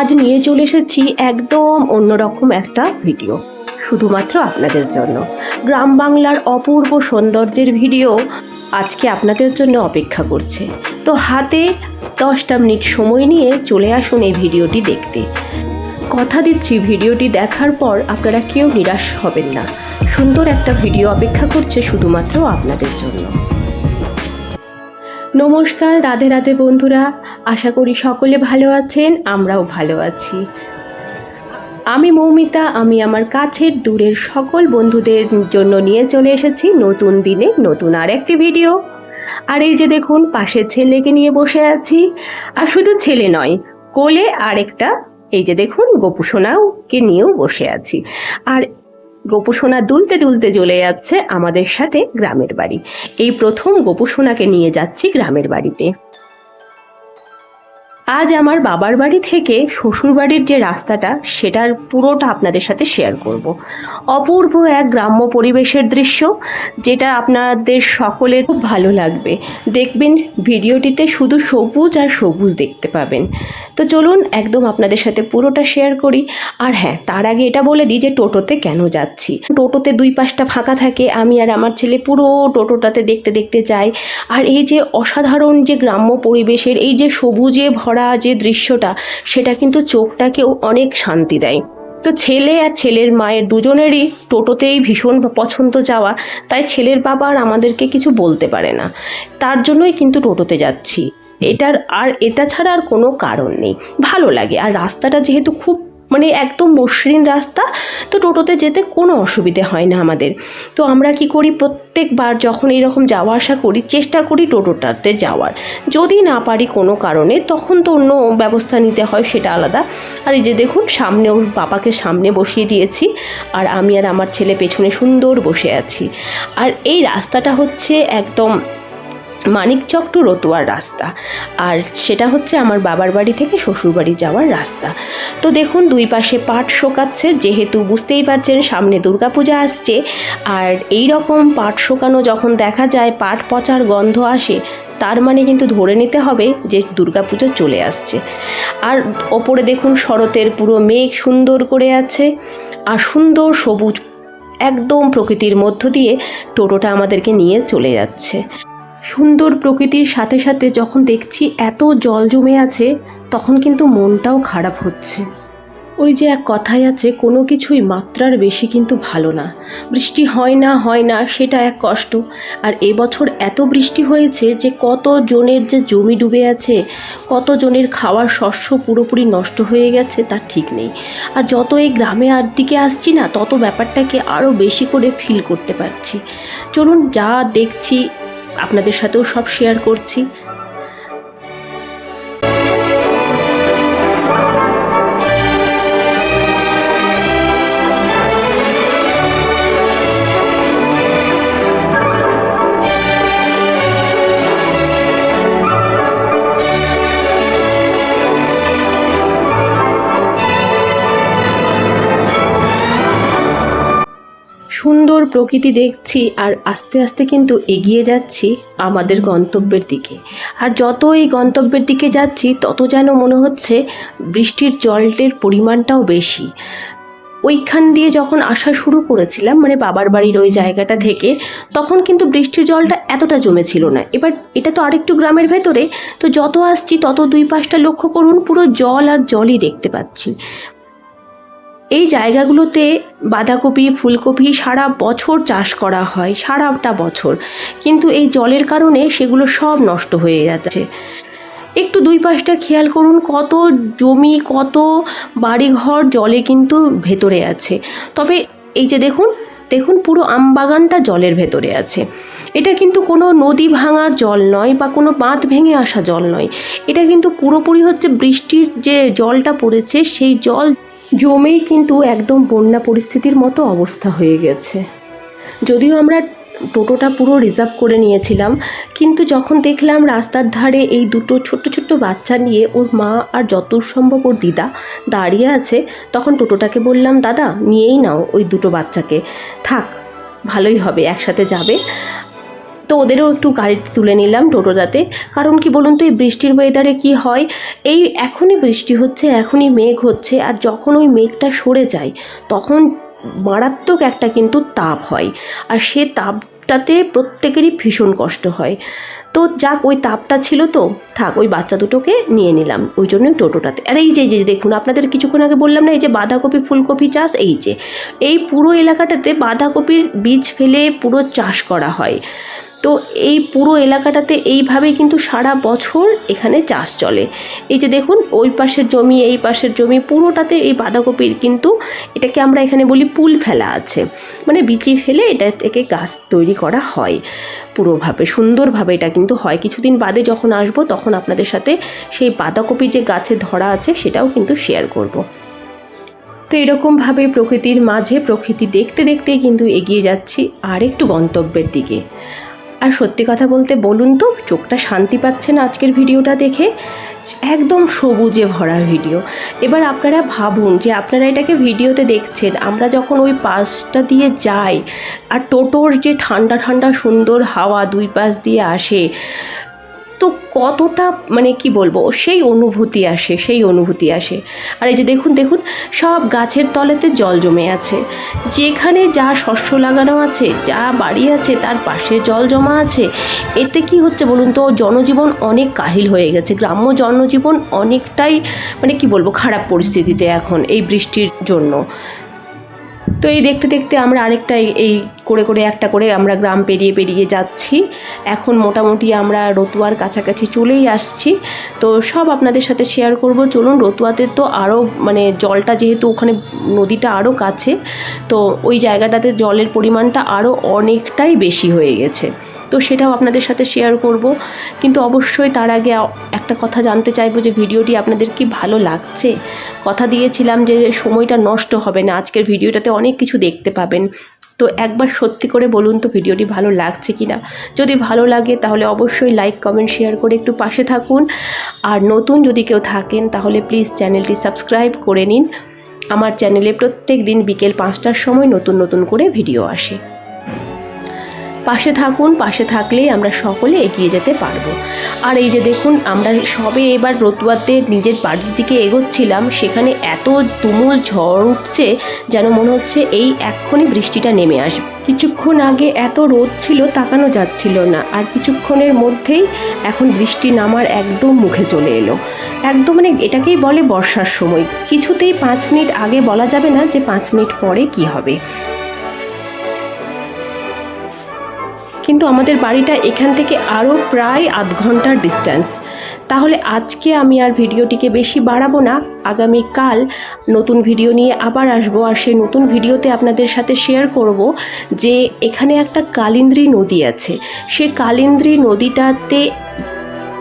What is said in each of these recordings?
আজ নিয়ে চলে এসেছি একদম অন্যরকম একটা ভিডিও, শুধুমাত্র আপনাদের জন্য। গ্রাম বাংলার অপূর্ব সৌন্দর্যের ভিডিও আজকে আপনাদের জন্য অপেক্ষা করছে। তো হাতে দশটা মিনিট সময় নিয়ে চলে আসুন এই ভিডিওটি দেখতে। কথা দিচ্ছি, ভিডিওটি দেখার পর আপনারা কেউ নিরাশ হবেন না। সুন্দর একটা ভিডিও অপেক্ষা করছে শুধুমাত্র আপনাদের জন্য। নমস্কার, রাধে রাধে বন্ধুরা। আশা করি সকলে ভালো আছেন, আমরাও ভালো আছি। আমি মৌমিতা, আমি আমার কাছের দূরের সকল বন্ধুদের জন্য নিয়ে চলে এসেছি নতুন দিনে নতুন আর একটি ভিডিও আর এই যে দেখুন পাশে ছেলেকে নিয়ে বসে আছি। আর শুধু ছেলে নয়, কোলে আরেকটা, এই যে দেখুন গোপুসোনাকে নিয়েও বসে আছি। আর গোপুসোনা দুলতে দুলতে চলে যাচ্ছে আমাদের সাথে গ্রামের বাড়ি। এই প্রথম গোপুসোনাকে নিয়ে যাচ্ছি গ্রামের বাড়িতে। আজ আমার বাবার বাড়ি থেকে শ্বশুর বাড়ির যে রাস্তাটা, সেটার পুরোটা আপনাদের সাথে শেয়ার করব। অপূর্ব এক গ্রাম্য পরিবেশের দৃশ্য, যেটা আপনাদের সকলের খুব ভালো লাগবে। দেখবেন ভিডিওটিতে শুধু সবুজ আর সবুজ দেখতে পাবেন। তো চলুন একদম আপনাদের সাথে পুরোটা শেয়ার করি। আর হ্যাঁ তার আগে এটা বলে দিই যে টোটোতে কেন যাচ্ছি। টোটোতে দুই পাশটা ফাঁকা থাকে, আমি আর আমার ছেলে পুরো টোটোটাতে দেখতে দেখতে যাই। আর এই যে অসাধারণ যে গ্রাম্য পরিবেশের, এই যে সবুজে ভরা যে দৃশ্যটা, সেটা কিন্তু চোখটাকেও অনেক শান্তি দেয়। তো ছেলে আর ছেলের মায়ের দুজনেরই টোটোতেই ভীষণ পছন্দ যাওয়া, তাই ছেলের বাবা আর আমাদেরকে কিছু বলতে পারে না। তার জন্যই কিন্তু টোটোতে যাচ্ছি। এটার আর, এটা ছাড়া আর কোনো কারণ নেই। ভালো লাগে। আর রাস্তাটা যেহেতু খুব মানে একদম মসৃণ রাস্তা, তো টোটোতে যেতে কোনো অসুবিধে হয় না আমাদের। তো আমরা কি করি, প্রত্যেকবার যখন এরকম যাওয়া আসা করি, চেষ্টা করি টোটোটাতে যাওয়ার। যদি না পারি কোনো কারণে, তখন তো অন্য ব্যবস্থা নিতে হয়, সেটা আলাদা। আর এই যে দেখুন, সামনে ওর বাবাকে সামনে বসিয়ে দিয়েছি, আর আমি আর আমার ছেলে পেছনে সুন্দর বসে আছি। আর এই রাস্তাটা হচ্ছে একদম মানিকচক টু রতুয়ার রাস্তা। আর সেটা হচ্ছে আমার বাবার বাড়ি থেকে শ্বশুর বাড়ি যাওয়ার রাস্তা। তো দেখুন, দুই পাশে পাট শোকাচ্ছে, যেহেতু বুঝতেই পারছেন সামনে দুর্গাপূজা আসছে, আর এই রকম পাট শোকানো যখন দেখা যায়, পাট পচার গন্ধ আসে, তার মানে কিন্তু ধরে নিতে হবে যে দুর্গাপুজো চলে আসছে। আর ওপরে দেখুন, শরতের পুরো মেঘ সুন্দর করে আছে, আর সুন্দর সবুজ, একদম প্রকৃতির মধ্য দিয়ে টোটোটা আমাদেরকে নিয়ে চলে যাচ্ছে। সুন্দর প্রকৃতির সাথে সাথে যখন দেখছি এত জল জমে আছে, তখন কিন্তু মনটাও খারাপ হচ্ছে। ওই যে এক কথাই আছে, কোনো কিছুই মাত্রার বেশি কিন্তু ভালো না। বৃষ্টি হয় না হয় না, সেটা এক কষ্ট। আর এবছর এত বৃষ্টি হয়েছে যে কত জনের যে জমি ডুবে আছে কত জনের খাওয়ার শস্য পুরোপুরি নষ্ট হয়ে গেছে তার ঠিক নেই। আর যত এই গ্রামে আর দিকে আসছি না, তত ব্যাপারটাকে আরও বেশি করে ফিল করতে পারছি। চলুন যা দেখছি আপনাদের সাথেও সব শেয়ার করছি। প্রকৃতি দেখছি আর আস্তে আস্তে কিন্তু এগিয়ে যাচ্ছি আমাদের গন্তব্যের দিকে। আর যত এই গন্তব্যের দিকে যাচ্ছি, তত যেন মনে হচ্ছে বৃষ্টির জলের পরিমাণটাও বেশি। ওইখান দিয়ে যখন আসা শুরু করেছিলাম মানে বাবার বাড়ির ওই জায়গাটা থেকে, তখন কিন্তু বৃষ্টির জলটা এতটা জমেছিল না। এবার এটা তো আরেকটু গ্রামের ভেতরে, তো যত আসছি তত দুই পাশটা লক্ষ্য করুন, পুরো জল আর জলই দেখতে পাচ্ছি। এই জায়গাগুলোতে বাঁধাকপি, ফুলকপি সারা বছর চাষ করা হয়, সারাটা বছর। কিন্তু এই জলের কারণে সেগুলো সব নষ্ট হয়ে যাচ্ছে। একটু দুই পাশটা খেয়াল করুন, কত জমি, কত বাড়িঘর জলে কিন্তু ভেতরে আছে। তবে এই যে দেখুন দেখুন পুরো আমবাগানটা জলের ভেতরে আছে। এটা কিন্তু কোনো নদী ভাঙার জল নয় বা কোনো বাঁধ ভেঙে আসা জল নয়। এটা কিন্তু পুরোপুরি হচ্ছে বৃষ্টির যে জলটা পড়েছে, সেই জল জমেই কিন্তু একদম বন্যা পরিস্থিতির মতো অবস্থা হয়ে গেছে। যদিও আমরা টোটোটা পুরো রিজার্ভ করে নিয়েছিলাম, কিন্তু যখন দেখলাম রাস্তার ধারে এই দুটো ছোট্ট ছোট্ট বাচ্চা নিয়ে ওর মা আর যত সম্ভব ওর দিদা দাঁড়িয়ে আছে, তখন টোটোটাকে বললাম, দাদা, নিয়েই নাও ওই দুটো বাচ্চাকে। থাক, ভালোই হবে, একসাথে যাবে। তো ওদেরও একটু গাড়িতে তুলে নিলাম টোটোটাতে। কারণ কি বলুন তো, এই বৃষ্টির ওয়েদারে কি হয়? এই এখনই বৃষ্টি হচ্ছে, এখনই মেঘ হচ্ছে, আর যখন ওই মেঘটা সরে যায়, তখন মারাত্মক একটা কিন্তু তাপ হয়। আর সে তাপটাতে প্রত্যেকেরই ভীষণ কষ্ট হয়। তো যাক, ওই তাপটা ছিল তো, থাক, ওই বাচ্চা দুটোকে নিয়ে নিলাম, ওই জন্যই টোটোটাতে। আর এই যে এই যে, দেখুন, আপনাদের কিছুক্ষণ আগে বললাম না, এই যে বাঁধাকপি, ফুলকপি চাষ, এই যে, এই পুরো এলাকাটাতে বাঁধাকপির বীজ ফেলে পুরো চাষ করা হয়। তো এই পুরো এলাকাটাতে এইভাবেই কিন্তু সারা বছর এখানে চাষ চলে। এই যে দেখুন, ওই পাশের জমি, এই পাশের জমি, পুরোটাতে এই বাঁধাকপির কিন্তু এটাকে আমরা এখানে বলি পুল ফেলা আছে। মানে বিচি ফেলে এটা থেকে গাছ তৈরি করা হয় পুরোভাবে, সুন্দরভাবে এটা কিন্তু হয়। কিছুদিন বাদে যখন আসব তখন আপনাদের সাথে সেই বাঁধাকপি যে গাছে ধরা আছে সেটাও কিন্তু শেয়ার করব। তো এরকমভাবে প্রকৃতির মাঝে প্রকৃতি দেখতে দেখতেই কিন্তু এগিয়ে যাচ্ছি আর একটু গন্তব্যের দিকে। আর সত্যি কথা বলতে বলুন তো, চোখটা শান্তি পাচ্ছে না আজকের ভিডিওটা দেখে? একদম সবুজে ভরা ভিডিও। এবার আপনারা ভাবুন যে আপনারা এটাকে ভিডিওতে দেখছেন, আমরা যখন ওই পাশটা দিয়ে যাই, আর টোটোর যে ঠান্ডা ঠান্ডা সুন্দর হাওয়া দুই পাশ দিয়ে আসে কতটা মানে কি বলব, সেই অনুভূতি আসে, সেই অনুভূতি আসে। আর এই যে দেখুন দেখুন, সব গাছের তলেতে জল জমে আছে। যেখানে যা শস্য লাগানো আছে, যা বাড়ি আছে, তার পাশে জল জমা আছে। এতে কি হচ্ছে বলুন তো, জনজীবন অনেক কাহিল হয়ে গেছে। গ্রাম্য জনজীবন অনেকটাই মানে কি বলব, খারাপ পরিস্থিতিতে এখন এই বৃষ্টির জন্য। তো এই দেখতে দেখতে আমরা আরেকটা এই- করে করে একটা করে আমরা গ্রাম পেরিয়ে পেরিয়ে যাচ্ছি। এখন মোটামুটি আমরা রতুয়ার কাছাকাছি চলেই আসছি। তো সব আপনাদের সাথে শেয়ার করব। চলুন, রতুয়াতে তো আরও মানে জলটা যেহেতু ওখানে নদীটা আরও কাছে, তো ওই জায়গাটাতে জলের পরিমাণটা আরও অনেকটাই বেশি হয়ে গেছে। তো সেটাও আপনাদের সাথে শেয়ার করব। কিন্তু অবশ্যই তার আগে একটা কথা জানতে চাইব যে ভিডিওটি আপনাদের কি ভালো লাগছে? কথা দিয়েছিলাম যে সময়টা নষ্ট হবে না, আজকের ভিডিওটাতে অনেক কিছু দেখতে পাবেন। তো একবার সত্যি করে বলুন তো ভিডিওটি ভালো লাগছে কি না যদি ভালো লাগে তাহলে অবশ্যই লাইক কমেন্ট শেয়ার করে একটু পাশে থাকুন। আর নতুন যদি কেউ থাকেন তাহলে প্লিজ চ্যানেলটি সাবস্ক্রাইব করে নিন। আমার চ্যানেলে প্রত্যেক দিন বিকেল পাঁচটার সময় নতুন নতুন করে ভিডিও আসে। পাশে থাকুন, পাশে থাকলেই আমরা সকলে এগিয়ে যেতে পারব। আর এই যে দেখুন, আমরা সবে এবার রতুয়াতে নিজের বাড়ির দিকে এগোচ্ছিলাম, সেখানে এত তুমুল ঝড় উঠছে যেন মনে হচ্ছে এই এক্ষুনি বৃষ্টিটা নেমে আসবে কিছুক্ষণ আগে এত রোদ ছিল, তাকানো যাচ্ছিল না। আর কিছুক্ষণের মধ্যেই এখন বৃষ্টি নামার একদম মুখে চলে এলো। একদম মানে এটাকেই বলে বর্ষার সময়। কিছুতেই পাঁচ মিনিট আগে বলা যাবে না যে পাঁচ মিনিট পরে কি হবে। কিন্তু আমাদের বাড়িটা এখান থেকে আরও প্রায় আধ ঘণ্টার ডিস্ট্যান্স তাহলে আজকে আমি আর ভিডিওটিকে বেশি বাড়াবো না। আগামী কাল নতুন ভিডিও নিয়ে আবার আসব আর সেই নতুন ভিডিওতে আপনাদের সাথে শেয়ার করব যে এখানে একটা কালিন্দ্রী নদী আছে। সে কালিন্দ্রী নদীটাতে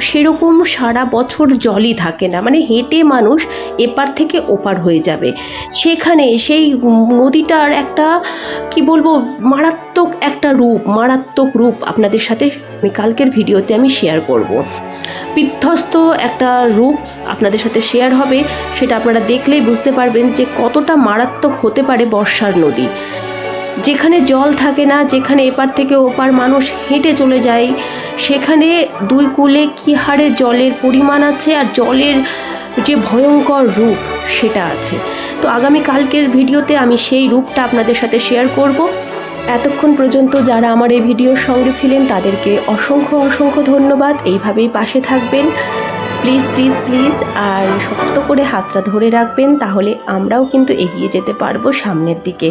সেরকম সারা বছর জলই থাকে না। মানে হেঁটে মানুষ এপার থেকে ওপার হয়ে যাবে। সেখানে সেই নদীটার একটা, কি বলব, মারাত্মক একটা রূপ, মারাত্মক রূপ আপনাদের সাথে কালকের ভিডিওতে আমি শেয়ার করব। বিধ্বস্ত একটা রূপ আপনাদের সাথে শেয়ার হবে। সেটা আপনারা দেখলেই বুঝতে পারবেন যে কতটা মারাত্মক হতে পারে বর্ষার নদী। যেখানে জল থাকে না, যেখানে এপার থেকে ওপার মানুষ হেঁটে চলে যায়, সেখানে দুই কূলে কী হারে জলের পরিমাণ আছে আর জলের যে ভয়ঙ্কর রূপ সেটা আছে। তো আগামী কালকের ভিডিওতে আমি সেই রূপটা আপনাদের সাথে শেয়ার করব। এতক্ষণ পর্যন্ত যারা আমার এই ভিডিওর সঙ্গে ছিলেন, তাদেরকে অসংখ্য অসংখ্য ধন্যবাদ। এইভাবেই পাশে থাকবেন। প্লিজ প্লিজ প্লিজ, আর শক্ত করে হাতটা ধরে রাখবেন, তাহলে আমরাও কিন্তু এগিয়ে যেতে পারব সামনের দিকে।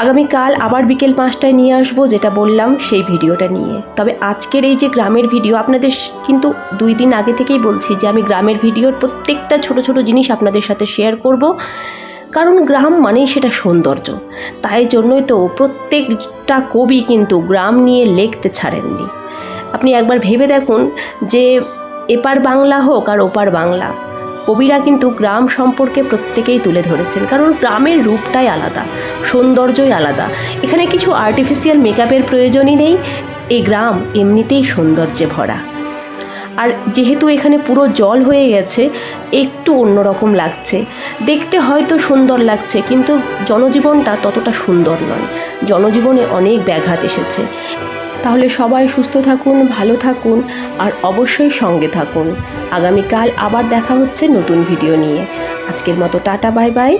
আগামীকাল আবার বিকেল পাঁচটায় নিয়ে আসব যেটা বললাম সেই ভিডিওটা নিয়ে। তবে আজকের এই যে গ্রামের ভিডিও, আপনাদের কিন্তু দুই দিন আগে থেকেই বলছি যে আমি গ্রামের ভিডিওর প্রত্যেকটা ছোট ছোট জিনিস আপনাদের সাথে শেয়ার করব। কারণ গ্রাম মানেই সেটা সৌন্দর্য। তাই জন্যই তো প্রত্যেকটা কবি কিন্তু গ্রাম নিয়ে লিখতে ছাড়েননি। আপনি একবার ভেবে দেখুন যে এপার বাংলা হোক আর ওপার বাংলা। কবিরা কিন্তু গ্রাম সম্পর্কে প্রত্যেকেই তুলে ধরেছেন। কারণ গ্রামের রূপটাই আলাদা, সৌন্দর্যই আলাদা। এখানে কিছু আর্টিফিশিয়াল মেকআপের প্রয়োজনই নেই, এই গ্রাম এমনিতেই সৌন্দর্যে ভরা। আর যেহেতু এখানে পুরো জল হয়ে গেছে, একটু অন্যরকম লাগছে। দেখতে হয়তো সুন্দর লাগছে, কিন্তু জনজীবনটা ততটা সুন্দর নয়। জনজীবনে অনেক ব্যাঘাত এসেছে। তাহলে সবাই সুস্থ থাকুন, ভালো থাকুন আর অবশ্যই সঙ্গে থাকুন। আগামীকাল আবার দেখা হচ্ছে নতুন ভিডিও নিয়ে। আজকের মতো টাটা বাই বাই